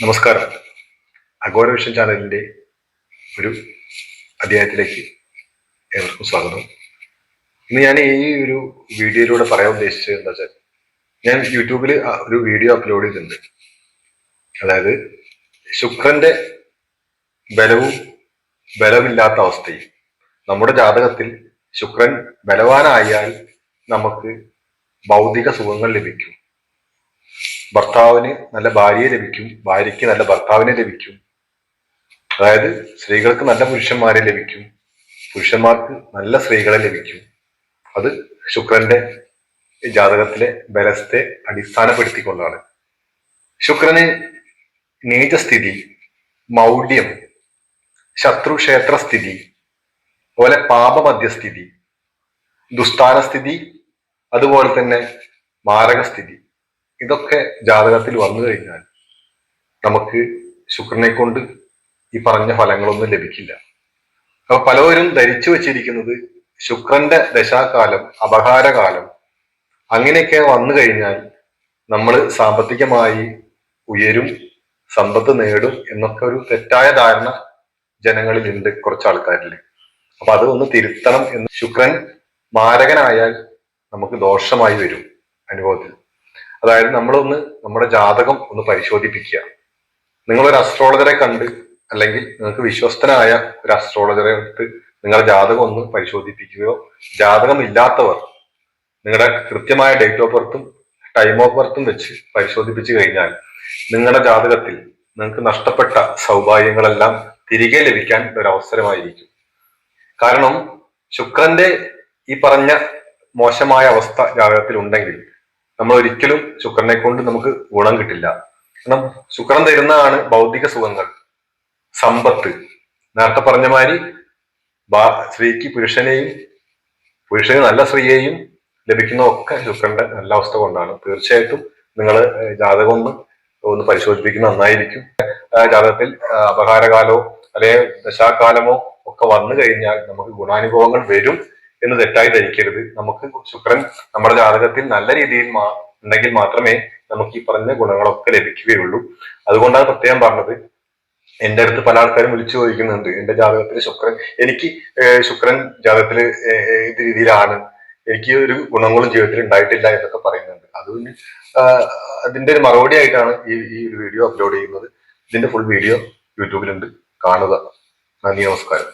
നമസ്കാരം. Agora vision ചാനലിന്റെ ഒരു അധ്യായത്തിലേക്ക് ഏവർക്കും സ്വാഗതം. ഇന്ന് ഞാൻ ഈ ഒരു വീഡിയോയിലൂടെ പറയാൻ ഉദ്ദേശിച്ചത് എന്താ വെച്ചാൽ ഞാൻ യൂട്യൂബിൽ ഒരു വീഡിയോ അപ്ലോഡ് ചെയ്തിട്ടുണ്ട്. അതായത് ശുക്രന്റെ ബലവും ബലമില്ലാത്ത അവസ്ഥയും നമ്മുടെ ജാതകത്തിൽ ശുക്രൻ ബലവാനായാൽ നമുക്ക് ഭൗതിക സുഖങ്ങൾ ലഭിക്കും. ഭർത്താവിന് നല്ല ഭാര്യയെ ലഭിക്കും ഭാര്യയ്ക്ക് നല്ല ഭർത്താവിനെ ലഭിക്കും. അതായത് സ്ത്രീകൾക്ക് നല്ല പുരുഷന്മാരെ ലഭിക്കും. പുരുഷന്മാർക്ക് നല്ല സ്ത്രീകളെ ലഭിക്കും. അത് ശുക്രന്റെ ജാതകത്തിലെ ബലത്തെ അടിസ്ഥാനപ്പെടുത്തിക്കൊണ്ടാണ്. ശുക്രന് നീചസ്ഥിതി മൗഢ്യം ശത്രുക്ഷേത്രസ്ഥിതി അതുപോലെ പാപമധ്യസ്ഥിതി ദുസ്ഥാനസ്ഥിതി അതുപോലെ തന്നെ മാരകസ്ഥിതി. ഇതൊക്കെ ജാതകത്തിൽ വന്നു കഴിഞ്ഞാൽ നമുക്ക് ശുക്രനെ കൊണ്ട് ഈ പറഞ്ഞ ഫലങ്ങളൊന്നും ലഭിക്കില്ല. അപ്പൊ പലവരും ധരിച്ചു വച്ചിരിക്കുന്നത് ശുക്രന്റെ ദശാകാലം അപഹാരകാലം അങ്ങനെയൊക്കെ വന്നു കഴിഞ്ഞാൽ നമ്മൾ സാമ്പത്തികമായി ഉയരും സമ്പത്ത് നേടും എന്നൊക്കെ ഒരു തെറ്റായ ധാരണ ജനങ്ങളിൽ ഉണ്ട് കുറച്ച് ആൾക്കാരിൽ. അപ്പൊ അത് ഒന്ന് തിരുത്തണം എന്ന് ശുക്രൻ മാരകനായാൽ നമുക്ക് ദോഷമായി വരും അനുഭവത്തിൽ. അതായത് നമ്മളൊന്ന് നമ്മുടെ ജാതകം ഒന്ന് പരിശോധിപ്പിക്കുക. നിങ്ങളൊരു അസ്ട്രോളജറെ കണ്ട് അല്ലെങ്കിൽ നിങ്ങൾക്ക് വിശ്വസ്തനായ ഒരു അസ്ട്രോളജറെ എടുത്ത് നിങ്ങളുടെ ജാതകം ഒന്ന് പരിശോധിപ്പിക്കുകയോ ജാതകം ഇല്ലാത്തവർ നിങ്ങളുടെ കൃത്യമായ ഡേറ്റ് ഓഫ് ബർത്തും ടൈം ഓഫ് ബർത്തും വെച്ച് പരിശോധിപ്പിച്ചു കഴിഞ്ഞാൽ നിങ്ങളുടെ ജാതകത്തിൽ നിങ്ങൾക്ക് നഷ്ടപ്പെട്ട സൗഭാഗ്യങ്ങളെല്ലാം തിരികെ ലഭിക്കാൻ ഒരു അവസരമായിരിക്കും കാരണം ശുക്രന്റെ ഈ പറഞ്ഞ മോശമായ അവസ്ഥ ജാതകത്തിൽ ഉണ്ടെങ്കിൽ നമ്മൾ ഒരിക്കലും ശുക്രനെ കൊണ്ട് നമുക്ക് ഗുണം കിട്ടില്ല. കാരണം ശുക്രൻ തരുന്നതാണ് ഭൗതിക സുഖങ്ങൾ. സമ്പത്ത്. നേരത്തെ പറഞ്ഞ മാതിരി സ്ത്രീക്ക് പുരുഷനെയും പുരുഷന് നല്ല സ്ത്രീയെയും ലഭിക്കുന്ന ഒക്കെ ശുക്രന്റെ നല്ല അവസ്ഥ കൊണ്ടാണ്. തീർച്ചയായിട്ടും നിങ്ങൾ ജാതകം ഒന്ന് ഒന്ന് പരിശോധിപ്പിക്കുന്നത് നന്നായിരിക്കും. ജാതകത്തിൽ അപകാരകാലമോ അല്ലെങ്കിൽ ദശാകാലമോ ഒക്കെ വന്നു കഴിഞ്ഞാൽ നമുക്ക് ഗുണാനുഭവങ്ങൾ വരും. എന്ന് തെറ്റായി ധരിക്കരുത്. നമുക്ക് ശുക്രൻ നമ്മുടെ ജാതകത്തിൽ നല്ല രീതിയിൽ ഉണ്ടെങ്കിൽ മാത്രമേ നമുക്ക് ഈ പറഞ്ഞ ഗുണങ്ങളൊക്കെ ലഭിക്കുകയുള്ളൂ. അതുകൊണ്ടാണ് പ്രത്യേകം പറഞ്ഞത്. എന്റെ അടുത്ത് പല ആൾക്കാരും വിളിച്ചു ചോദിക്കുന്നുണ്ട്. എന്റെ ജാതകത്തിൽ ശുക്രൻ എനിക്ക് ശുക്രൻ ജാതകത്തിൽ ഏത് രീതിയിലാണ്? എനിക്ക് ഒരു ഗുണങ്ങളും ജീവിതത്തിൽ ഉണ്ടായിട്ടില്ല എന്നൊക്കെ പറയുന്നുണ്ട്. അതുകൊണ്ട് അതിന്റെ ഒരു മറുപടി ആയിട്ടാണ് ഈ ഈ ഒരു വീഡിയോ അപ്ലോഡ് ചെയ്യുന്നത്. ഇതിന്റെ ഫുൾ വീഡിയോ യൂട്യൂബിലുണ്ട്. കാണുക. നന്ദി നമസ്കാരം.